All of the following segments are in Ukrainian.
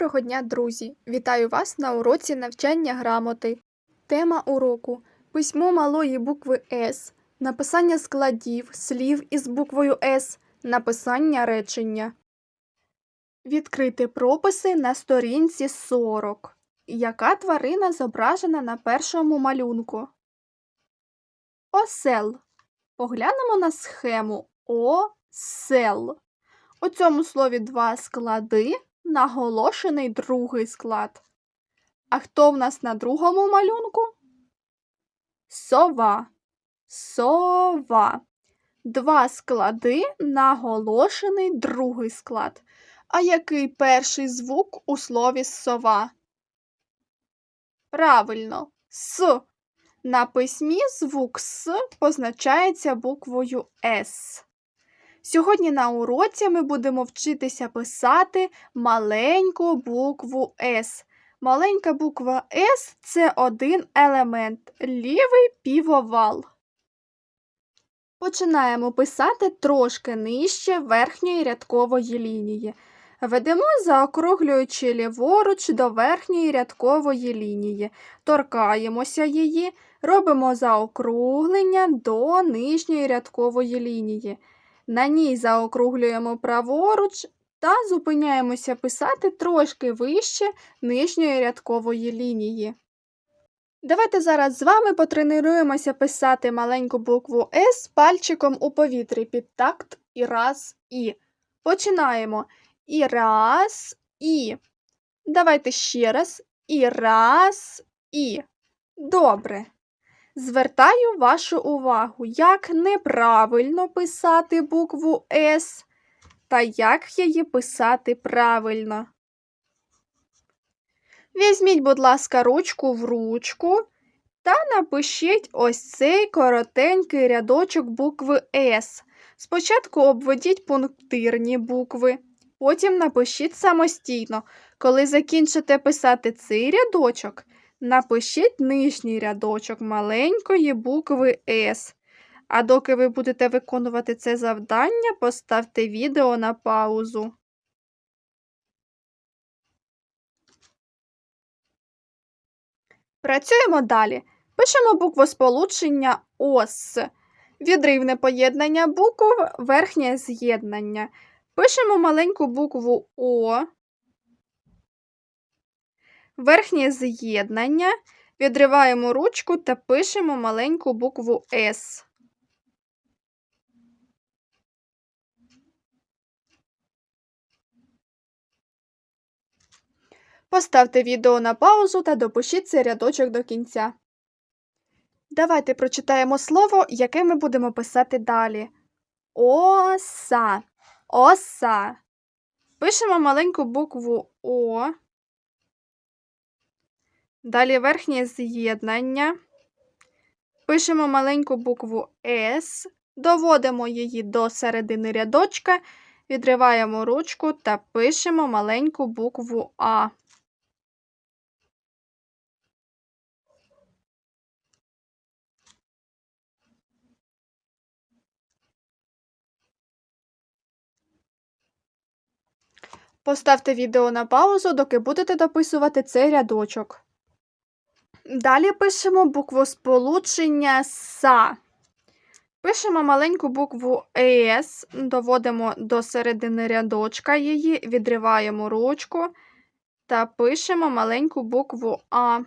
Доброго дня, друзі! Вітаю вас на уроці навчання грамоти. Тема уроку письмо малої букви С, написання складів, слів із буквою С, написання речення. Відкрити прописи на сторінці 40. Яка тварина зображена на першому малюнку? Осел. Поглянемо на схему осел. У цьому слові два склади, наголошений другий склад. А хто в нас на другому малюнку? Сова. Сова. Два склади, наголошений другий склад. А який перший звук у слові сова? Правильно, с. На письмі звук С позначається буквою С. Сьогодні на уроці ми будемо вчитися писати маленьку букву С. Маленька буква С це один елемент лівий півовал. Починаємо писати трошки нижче верхньої рядкової лінії. Ведемо, заокруглюючи ліворуч до верхньої рядкової лінії, торкаємося її, робимо заокруглення до нижньої рядкової лінії. На ній заокруглюємо праворуч та зупиняємося писати трошки вище нижньої рядкової лінії. Давайте зараз з вами потренуємося писати маленьку букву С пальчиком у повітрі під такт і раз і. Починаємо. І раз і. Давайте ще раз. І раз і. Добре. Звертаю вашу увагу, як неправильно писати букву С та як її писати правильно. Візьміть, будь ласка, ручку в ручку та напишіть ось цей коротенький рядочок букви С. Спочатку обведіть пунктирні букви, потім напишіть самостійно. Коли закінчите писати цей рядочок, Напишіть нижній рядочок маленької букви С. А доки ви будете виконувати це завдання, поставте відео на паузу. Працюємо далі. Пишемо буквосполучення ОС. Відривне поєднання букв, верхнє з'єднання. Пишемо маленьку букву О верхнє з'єднання, відриваємо ручку та пишемо маленьку букву С. Поставте відео на паузу та допишіть цей рядочок до кінця. Давайте прочитаємо слово, яке ми будемо писати далі. Оса. Оса. Пишемо маленьку букву О. Далі верхнє з'єднання. Пишемо маленьку букву С, доводимо її до середини рядочка, відриваємо ручку та пишемо маленьку букву А. Поставте відео на паузу, доки будете дописувати цей рядочок. Далі пишемо букву сполучення СА. Пишемо маленьку букву С, доводимо до середини рядочка її, відриваємо ручку та пишемо маленьку букву А.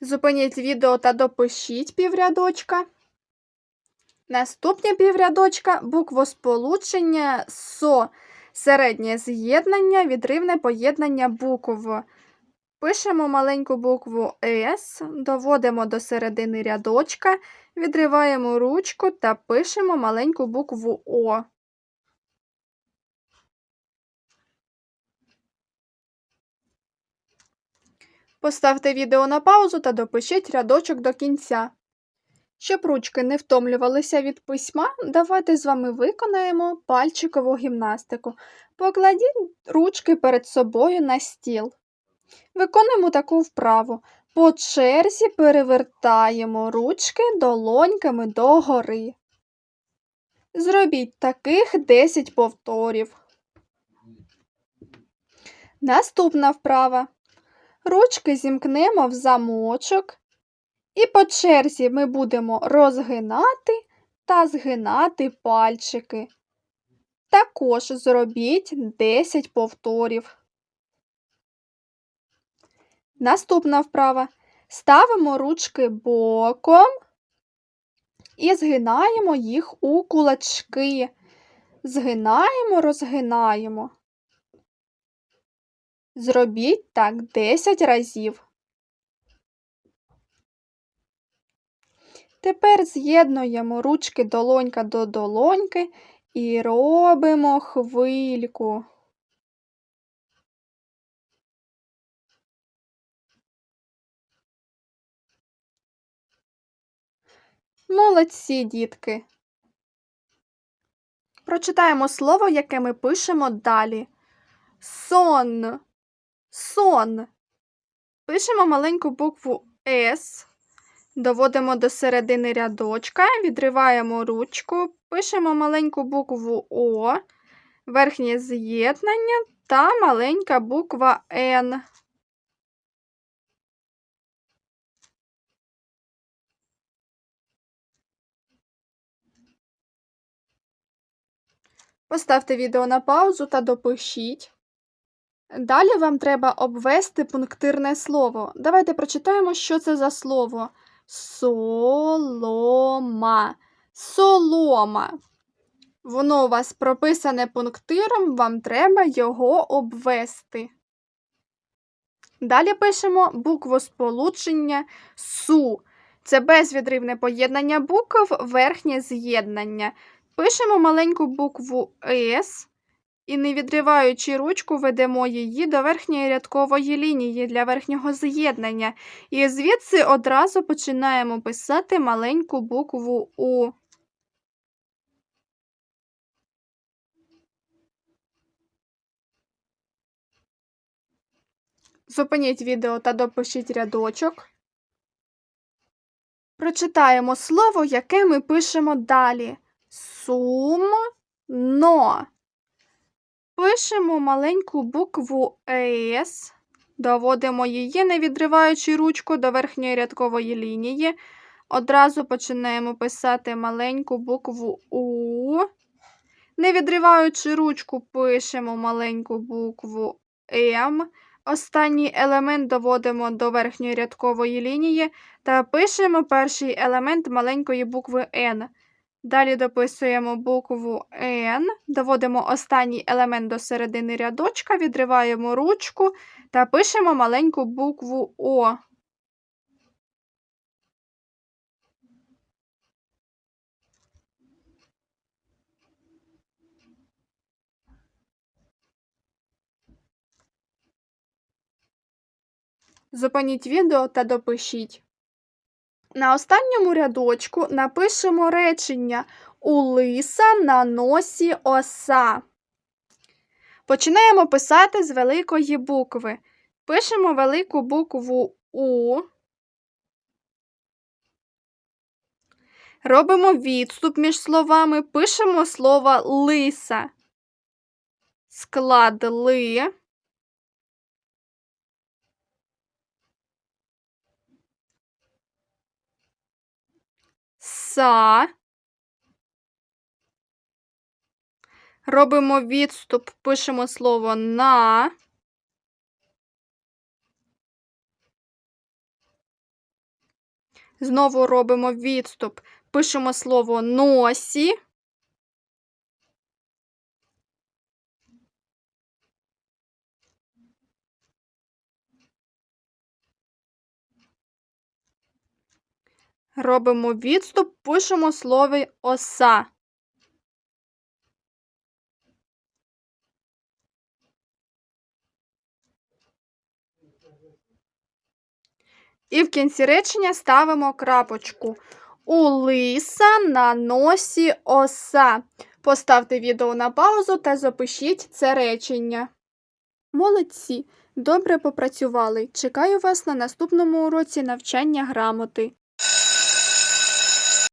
Зупиніть відео та допишіть піврядочка. Наступні піврядочка буквосполучення СО, середнє з'єднання, відривне поєднання букв. Пишемо маленьку букву С, доводимо до середини рядочка, відриваємо ручку та пишемо маленьку букву О. Поставте відео на паузу та допишіть рядочок до кінця. Щоб ручки не втомлювалися від письма, давайте з вами виконаємо пальчикову гімнастику. Покладіть ручки перед собою на стіл. Виконуємо таку вправу. По черзі перевертаємо ручки долоньками догори. Зробіть таких 10 повторів. Наступна вправа. Ручки зімкнемо в замочок. І по черзі ми будемо розгинати та згинати пальчики. Також зробіть 10 повторів. Наступна вправа. Ставимо ручки боком і згинаємо їх у кулачки. Згинаємо, розгинаємо. Зробіть так 10 разів. Тепер з'єднуємо ручки долонька до долоньки і робимо хвильку. Молодці, дітки. Прочитаємо слово, яке ми пишемо далі. Сон. Сон. Пишемо маленьку букву С. Доводимо до середини рядочка, відриваємо ручку, пишемо маленьку букву О, верхнє з'єднання та маленька буква Н. Поставте відео на паузу та допишіть. Далі вам треба обвести пунктирне слово. Давайте прочитаємо, що це за слово. Солома. Солома. Воно у вас прописане пунктиром, вам треба його обвести. Далі пишемо букву сполучення СУ. Це безвідривне поєднання букв, верхнє з'єднання. Пишемо маленьку букву С і, не відриваючи ручку, ведемо її до верхньої рядкової лінії для верхнього з'єднання. І звідси одразу починаємо писати маленьку букву У. Зупиніть відео та допишіть рядочок. Прочитаємо слово, яке ми пишемо далі. Сумно. Пишемо маленьку букву С, доводимо її, не відриваючи ручку до верхньої рядкової лінії. Одразу починаємо писати маленьку букву У. Не відриваючи ручку, пишемо маленьку букву М. Останній елемент доводимо до верхньої рядкової лінії та пишемо перший елемент маленької букви Н. Далі дописуємо букву Н, доводимо останній елемент до середини рядочка, відриваємо ручку та пишемо маленьку букву О. Зупиніть відео та допишіть. На останньому рядочку напишемо речення У лиса на носі оса. Починаємо писати з великої букви. Пишемо велику букву У. Робимо відступ між словами, пишемо слово лиса. Склад ли. Са. Робимо відступ, пишемо слово на. Знову робимо відступ, пишемо слово носі. Робимо відступ, пишемо слово оса. І в кінці речення ставимо крапочку. У лиса на носі оса. Поставте відео на паузу та запишіть це речення. Молодці! Добре попрацювали. Чекаю вас на наступному уроці навчання грамоти.